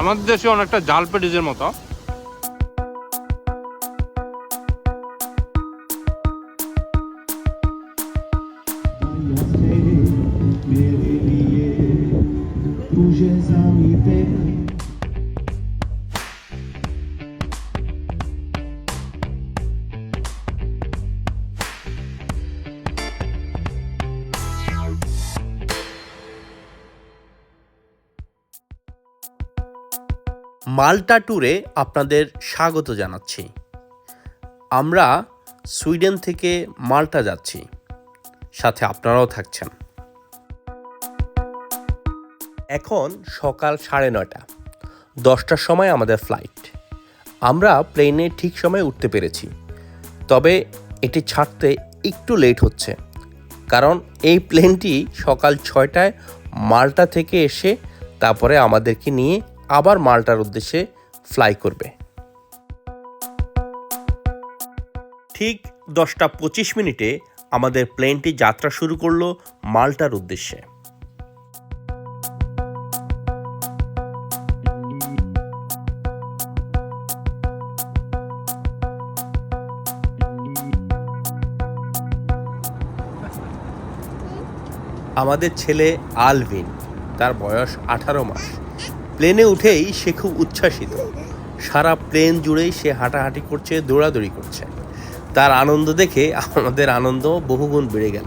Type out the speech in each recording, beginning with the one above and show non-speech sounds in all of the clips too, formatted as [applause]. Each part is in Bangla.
আমাদের দেশে অনেকটা জাল পেটিজের মতো। মাল্টা ট্যুরে আপনাদের স্বাগত জানাচ্ছি। আমরা সুইডেন থেকে মাল্টা যাচ্ছি। সাথে আপনারাও থাকছেন। এখন সকাল সাড়ে নয়টা। দশটার সময় আমাদের ফ্লাইট। আমরা প্লেনে ঠিক সময়ে উঠতে পেরেছি। তবে এটি ছাড়তে একটু লেট হচ্ছে। কারণ এই প্লেনটি সকাল ছয়টায় মাল্টা থেকে এসে তারপরে আমাদেরকে নিয়ে আবার মাল্টার উদ্দেশ্যে ফ্লাই করবে। ঠিক দশটা পঁচিশ মিনিটে আমাদের প্লেনটি যাত্রা শুরু করল মাল্টার উদ্দেশ্যে। আমাদের ছেলে আলভিন, তার বয়স আঠারো মাস। প্লেনে উঠেই সে খুব উচ্ছ্বাসিত। সারা প্লেন জুড়েই সে হাঁটাহাঁটি করছে, দৌড়াদৌড়ি করছে। তার আনন্দ দেখে আমাদের আনন্দ বহুগুণ বেড়ে গেল।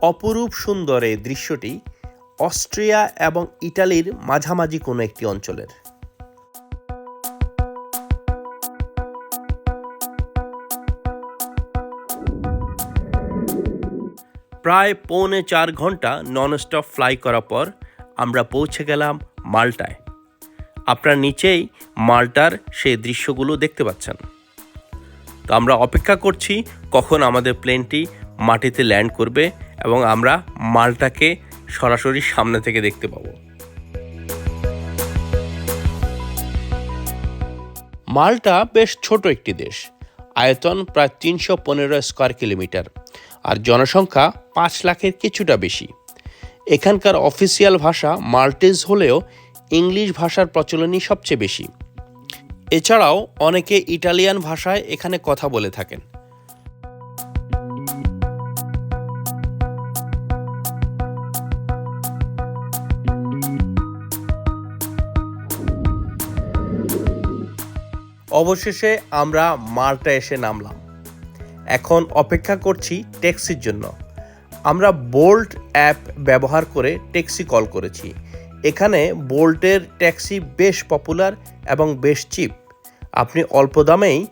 অপরূপ সুন্দর এই দৃশ্যটি অস্ট্রিয়া এবং ইটালির মাঝামাঝি কোনো একটি অঞ্চলের। প্রায় পৌনে চার ঘণ্টা ননস্টপ ফ্লাই করার পর আমরা পৌঁছে গেলাম মাল্টায়। আপনার নিচেই মাল্টার সেই দৃশ্যগুলো দেখতে পাচ্ছেন। তো আমরা অপেক্ষা করছি কখন আমাদের প্লেনটি মাটিতে ল্যান্ড করবে এবং আমরা মালটাকে সরাসরি সামনে থেকে দেখতে পাবো। মাল্টা বেশ ছোট একটি দেশ। আয়তন প্রায় তিনশো পনেরো স্কোয়ার কিলোমিটার আর জনসংখ্যা পাঁচ লাখের কিছুটা বেশি। এখানকার অফিসিয়াল ভাষা মাল্টেজ হলেও ইংলিশ ভাষার প্রচলনই সবচেয়ে বেশি। এছাড়াও অনেকে ইটালিয়ান ভাষায় এখানে কথা বলে থাকেন। অবশেষে আমরা মাল্টা এসে নামলাম। এখন অপেক্ষা করছি ট্যাক্সির জন্য। আমরা বোল্ট অ্যাপ ব্যবহার করে ট্যাক্সি কল করেছি। এখানে বোল্টের ট্যাক্সি বেশ পপুলার এবং বেশ চিপ। আপনি অল্প দামেই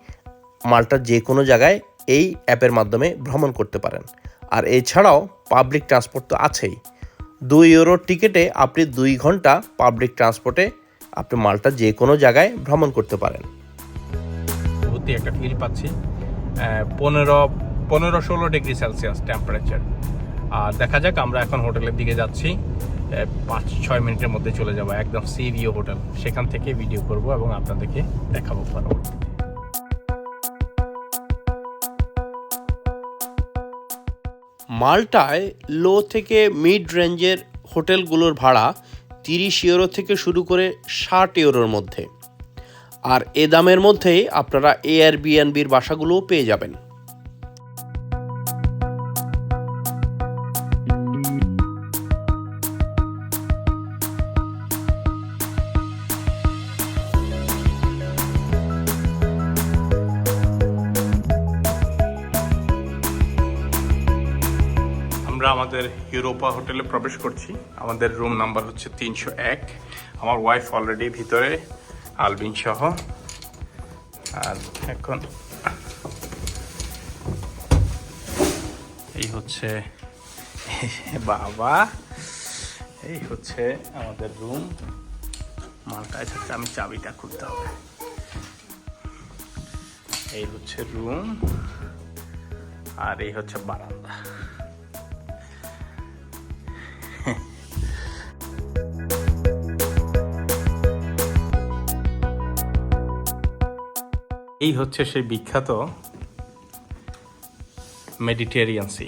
মাল্টার যে কোনো জায়গায় এই অ্যাপের মাধ্যমে ভ্রমণ করতে পারেন। আর এছাড়াও পাবলিক ট্রান্সপোর্ট তো আছেই। দুই ইউরোর টিকিটে আপনি দুই ঘণ্টা পাবলিক ট্রান্সপোর্টে আপনি মালটা যে কোনো জায়গায় ভ্রমণ করতে পারেন। একটা ফিল পাচ্ছি। পনেরো পনেরো ষোলো ডিগ্রি সেলসিয়াস টেম্পারেচার আর দেখা যাক, আমরা এখন হোটেলের দিকে যাচ্ছি। পাঁচ, ছয় মিনিটের মধ্যে চলে যাব, একদম সি হোটেল। সেখান থেকে ভিডিও করব এবং আপনাদেরকে দেখাবো পরবর্তীতে মাল্টায় লো থেকে মিড রেঞ্জের হোটেলগুলোর ভাড়া তিরিশ ইউরো থেকে শুরু করে ষাট ইউরোর মধ্যে। আর এ দামের মধ্যেই আপনারা এয়ার বিএনবির বাসাগুলোও পেয়ে যাবেন। আমরা আমাদের ইউরোপা হোটেলে প্রবেশ করছি। আমাদের রুম নাম্বার হচ্ছে তিনশো এক। আমার ওয়াইফ অলরেডি ভিতরে। আলবিন সহ। আর এখন এই হচ্ছে [laughs] বাবা। এই হচ্ছে আমাদের রুম। মালটায় থাকতে আমি চাবিটা খুলতে হবে। এই হচ্ছে রুম। আর এই হচ্ছে বারান্দা। এই হচ্ছে সেই বিখ্যাত মেডিটেরিয়ান সি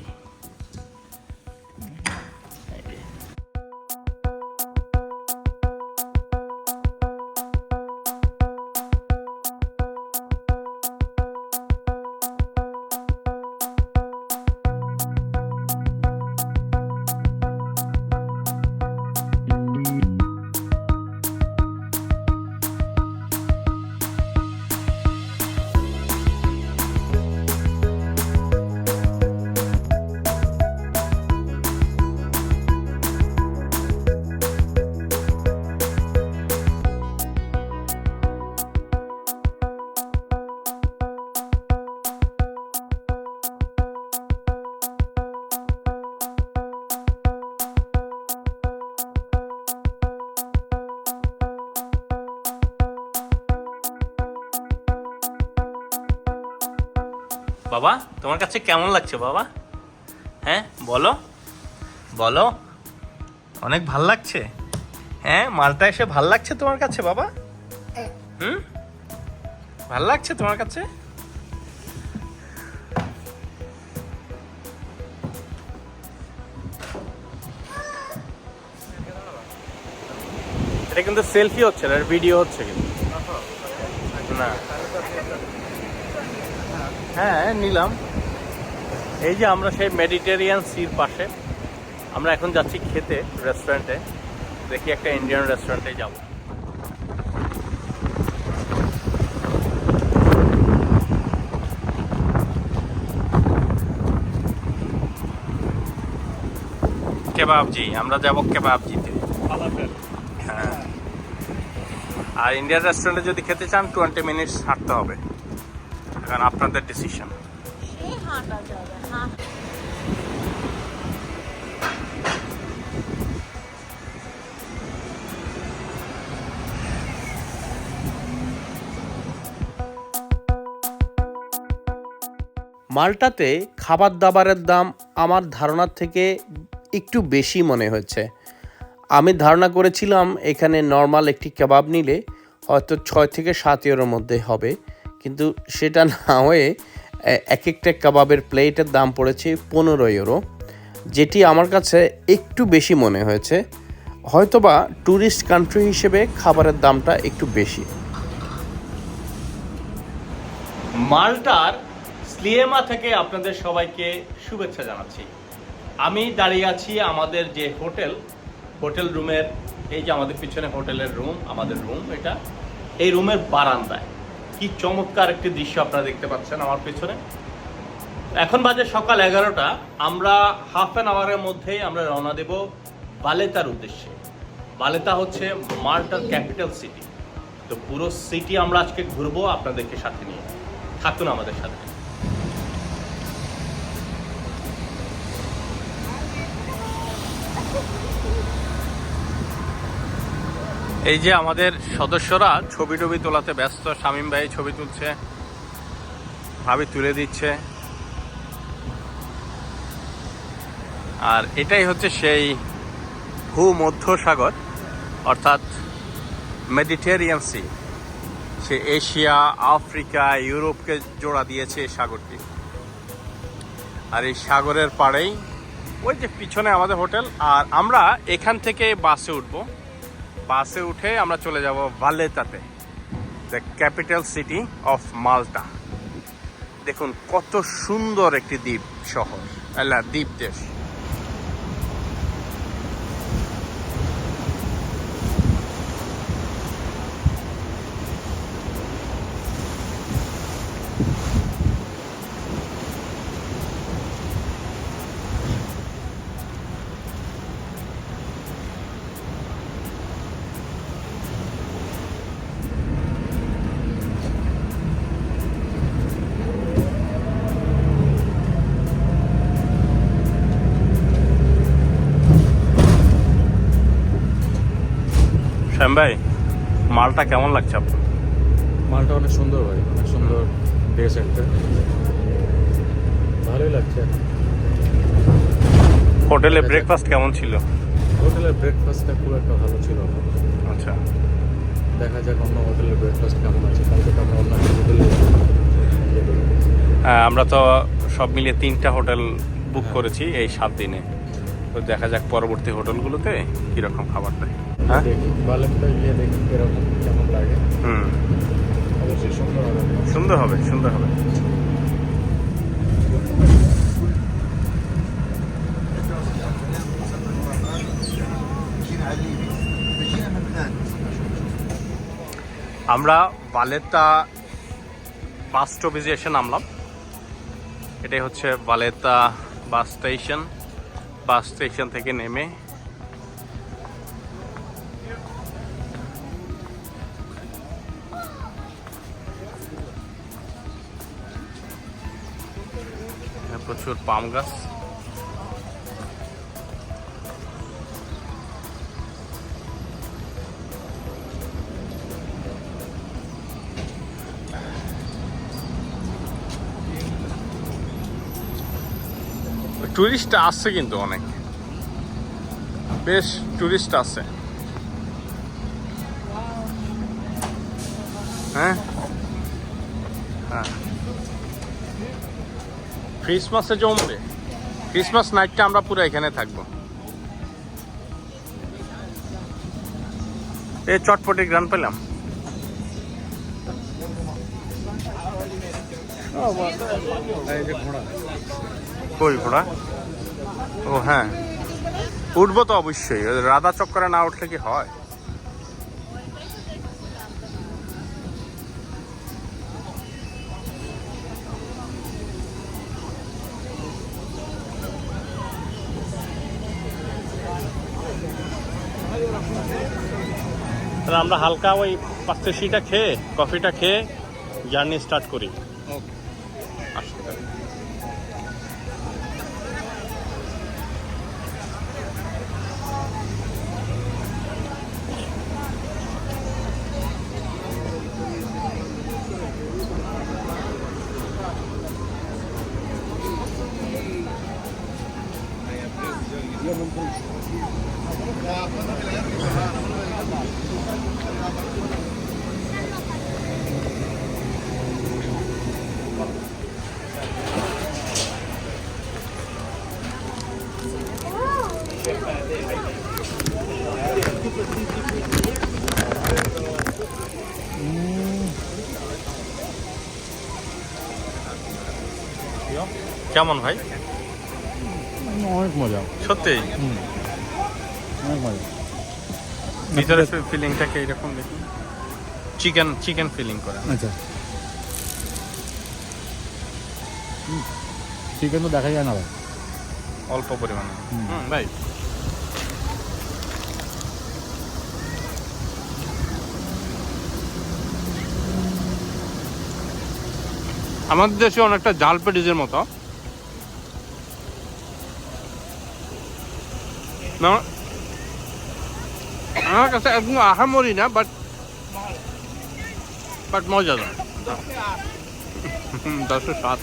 বাবা, তোমার কাছে কেমন লাগছে বাবা? হ্যাঁ বলো। বলো। অনেক ভালো লাগছে। হ্যাঁ মালটা এসে ভালো লাগছে তোমার কাছে বাবা? হুম? ভালো লাগছে তোমার কাছে? এটা কিন্তু সেলফি হচ্ছে না ভিডিও হচ্ছে কিন্তু। না। হ্যাঁ নিলাম। এই যে আমরা সেই মেডিটেরিয়ান সির পাশে আমরা এখন যাচ্ছি খেতে রেস্টুরেন্টে দেখি একটা ইন্ডিয়ান রেস্টুরেন্টে যাব। কেবাবজি আমরা যাব কেবাবজিতে হ্যাঁ। আর ইন্ডিয়ান রেস্টুরেন্টে যদি খেতে চান টোয়েন্টি মিনিটস হাঁটতে হবে। এখন আপনাদের ডিসিশন মালটাতে খাবার দাবারের দাম আমার ধারণার থেকে একটু বেশি মনে হয়েছে। আমি ধারণা করেছিলাম এখানে নর্মাল একটি কাবাব নিলে হয়তো ছয় থেকে সাত ইউরোর মধ্যে হবে। কিন্তু সেটা না হয়ে এক একটা কাবাবের প্লেটের দাম পড়েছে পনেরো ইউরো, যেটি আমার কাছে একটু বেশি মনে হয়েছে। হয়তোবা ট্যুরিস্ট কান্ট্রি হিসেবে খাবারের দামটা একটু বেশি। মাল্টার স্লিয়েমা থেকে আপনাদের সবাইকে শুভেচ্ছা জানাচ্ছি। আমি দাঁড়িয়ে আছি আমাদের যে হোটেল হোটেল রুমের, এই যে আমাদের পিছনে হোটেলের রুম, আমাদের রুম এটা, এই রুমের বারান্দায়। কি চমৎকার একটি দৃশ্য আপনারা দেখতে পাচ্ছেন আমার পেছনে। এখন বাজে সকাল এগারোটা, আমরা হাফ অ্যান আওয়ারের মধ্যেই আমরা রওনা দেব বালেতার উদ্দেশ্যে। বালেতা হচ্ছে মাল্টার ক্যাপিটাল সিটি। তো পুরো সিটি আমরা আজকে ঘুরবো আপনাদেরকে সাথে নিয়ে। থাকুন আমাদের সাথে। এই যে আমাদের সদস্যরা ছবি টবি তোলাতে ব্যস্ত, শামীম ভাই ছবি তুলছে, ভাবি তুলে দিচ্ছে। আর এটাই হচ্ছে সেই ভূমধ্য সাগর অর্থাৎ মেডিটেরিয়ান সি। সে এশিয়া, আফ্রিকা, ইউরোপকে জোড়া দিয়েছে এই সাগরটি। আর এই সাগরের পাড়েই ওই যে পিছনে আমাদের হোটেল, আর আমরা এখান থেকে বাসে উঠবো। বাসে উঠে আমরা চলে যাব ভালেতাতে the capital city of Malta দেখুন কত সুন্দর একটি দ্বীপ শহর দ্বীপ দেশ। ভাই মালটা কেমন লাগছে আপনার? মালটা অনেক সুন্দর ভাই অনেক সুন্দর ড্রেস একটা। ভালোই লাগছে। হোটেলে ব্রেকফাস্ট কেমন ছিল? হোটেলের ব্রেকফাস্টটা খুব একটা ভালো ছিল আচ্ছা। দেখা যাক অন্য হোটেলের ব্রেকফাস্ট কেমন আছে। কালকে তো আমরা অন্য হোটেলে হ্যাঁ, আমরা তো সব মিলিয়ে তিনটা হোটেল বুক করেছি এই সাত দিনে। তো দেখা যাক পরবর্তী হোটেলগুলোতে কীরকম খাবার দেয় হ্যাঁ হুম। সুন্দর হবে। সুন্দর হবে আমরা বালেতা বাস স্টপেজে এসে নামলাম। এটাই হচ্ছে বালেতা বাস স্টেশন। বাস স্টেশন থেকে নেমে। প্রচুর পাম গাছ। টুরিস্ট আসছে কিন্তু অনেক। বেশ টুরিস্ট আছে হ্যাঁ? হ্যাঁ। ক্রিসমাসে জমবে। ক্রিসমাস নাইটটা আমরা পুরো এখানে থাকব। এই চটপটি গ্রান পেলাম। ঘোড়া। কই ঘোড়া? ও হ্যাঁ। উঠবো তো অবশ্যই। রাধা চক্করে না উঠলে কি হয়? তাহলে আমরা হালকা ওই পাস্তেশিটা খেয়ে কফিটা খেয়ে জার্নি স্টার্ট করি। কেমন ভাই? অনেক মজা। সত্যি? অনেক মজা। ভিতরে ফিলিংটাকে এরকম দেখি চিকেন চিকেন ফিলিং করে। আচ্ছা। চিকেন তো দেখা যায় না ভাই। অল্প পরিমাণে। হুম। ভাই। আমাদের দেশে অনেকটা জাল পেটিসের মতো। আমার কাছে একদম আহামরি না বাট বাট মজাদার দশশো সাত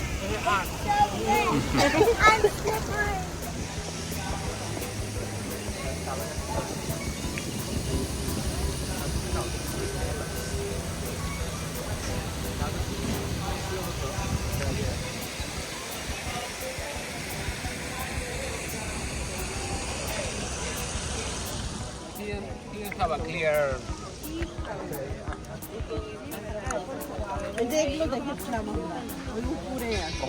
যেগুলো দেখেছিলাম আমরা ওই উপরে আছে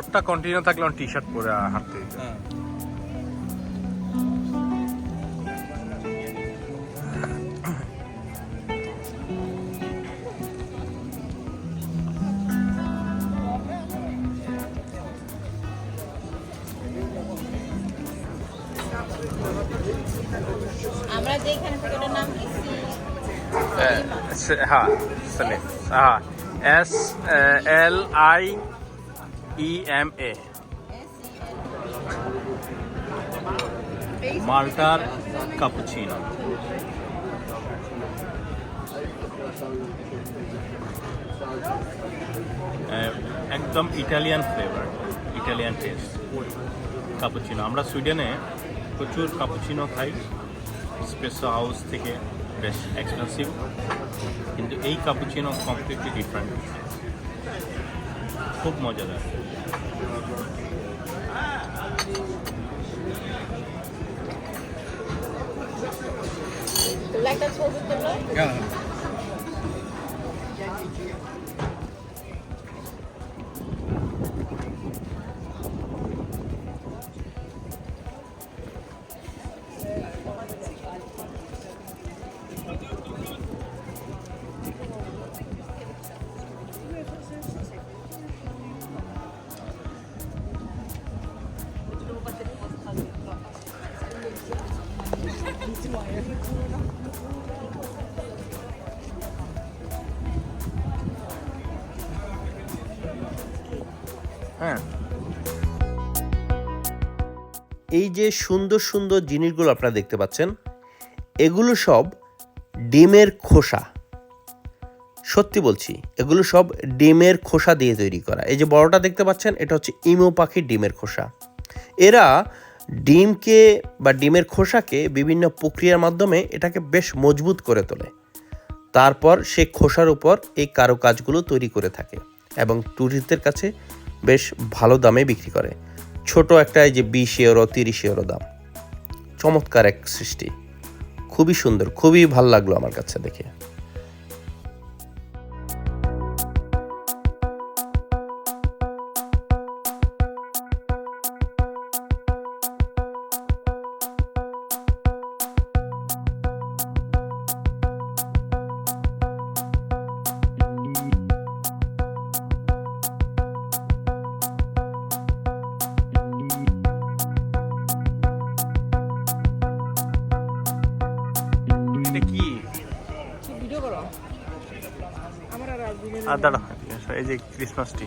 রোডটা কন্টিনিউ থাকলে টি শার্ট পরে হাঁটতে হ্যাঁ। হ্যাঁ S L I E M A মাল্টার cappuccino একদম Italian flavour Italian taste cappuccino আমরা সুইডেনে প্রচুর কাপুচিনো খাই। স্পেশো হাউস থেকে বেশ এক্সপেন্সিভ কিন্তু এই কাপুচিনো কমপ্লিটলি ডিফারেন্ট খুব মজাদার। তোলা একটা ছবি তোলো হ্যাঁ এই যে সুন্দর সুন্দর জিনিসগুলো আপনারা দেখতে পাচ্ছেন, এগুলো সব ডিমের খোসা। সত্যি বলছি, এগুলো সব ডিমের খোসা দিয়ে তৈরি করা। এই যে বড়টা দেখতে পাচ্ছেন, এটা হচ্ছে ইমো পাখির ডিমের খোসা। এরা ডিমকে বা ডিমের খোসাকে বিভিন্ন প্রক্রিয়ার মাধ্যমে এটাকে বেশ মজবুত করে তোলে। তারপর সে খোসার উপর এই কারুকাজগুলো তৈরি করে থাকে এবং টুরিস্টদের কাছে বেশ ভালো দামে বিক্রি করে। ছোট একটা যে বিশ ইউরো তিরিশ ইউরো দাম। চমৎকার এক সৃষ্টি। খুবই সুন্দর, খুবই ভালো লাগল আমার কাছে দেখে। আর দাঁড়া এই যে Christmas tree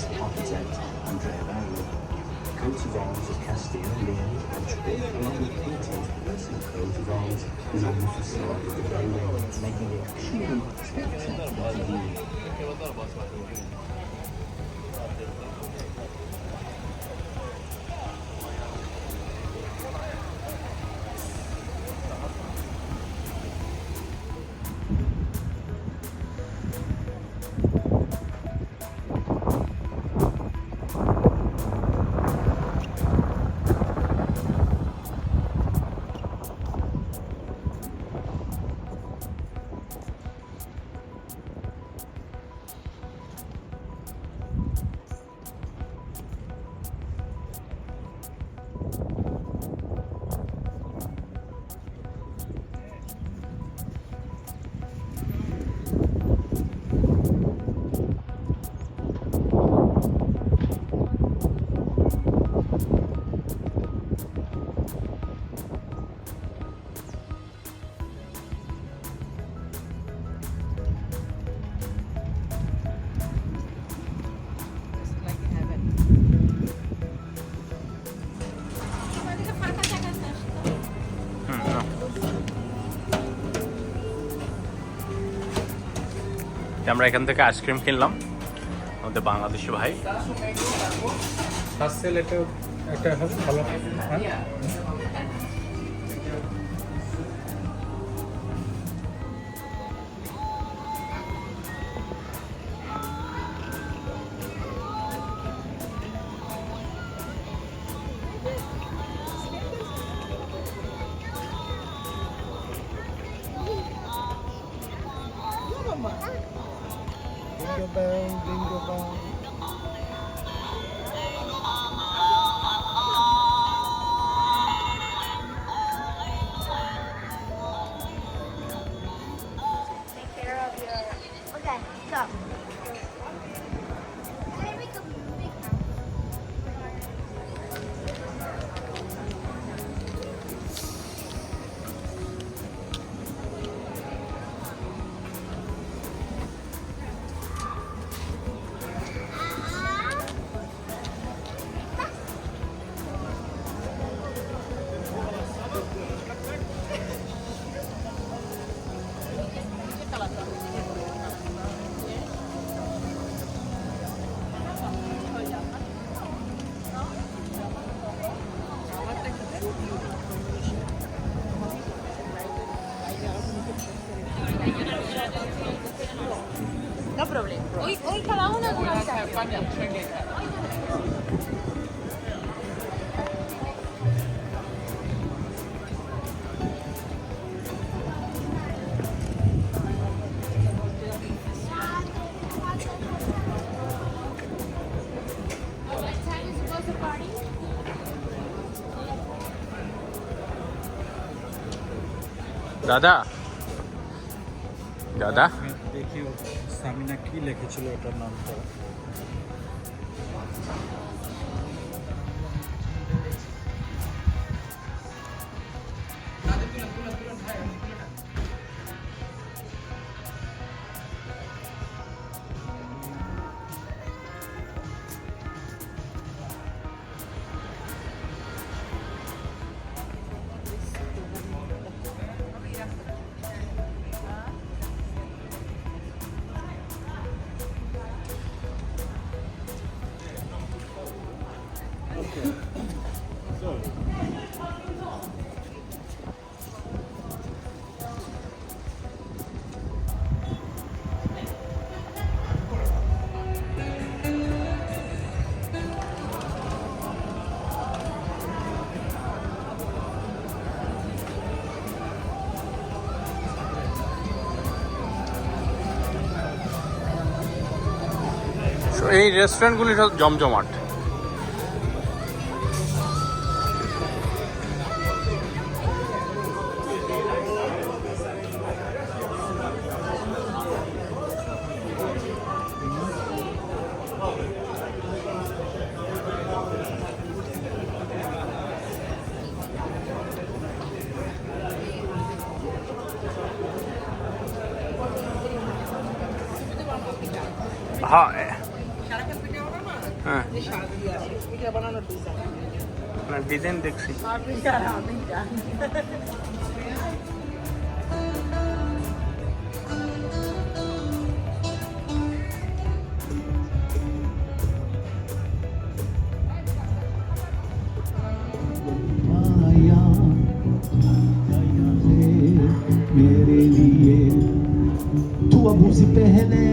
Oh, sorry. Coat of arms of Castile, Leon, Portugal, along with paintings, personal coat of arms is on the facade of the building, making it truly spectacular to view. আমরা এখান থেকে আইসক্রিম কিনলাম আমাদের বাংলাদেশি ভাই। একটা ভালো। 了。দাদা? দাদা? দেখি সামিনা কি লিখেছিল ওটার নামটা। এই রেস্টুরেন্টগুলি সব জমজমাট। ডিজাইন দেখছি আর পিঠা পিঠা आया आया है मेरे लिए तू अब उसे पहले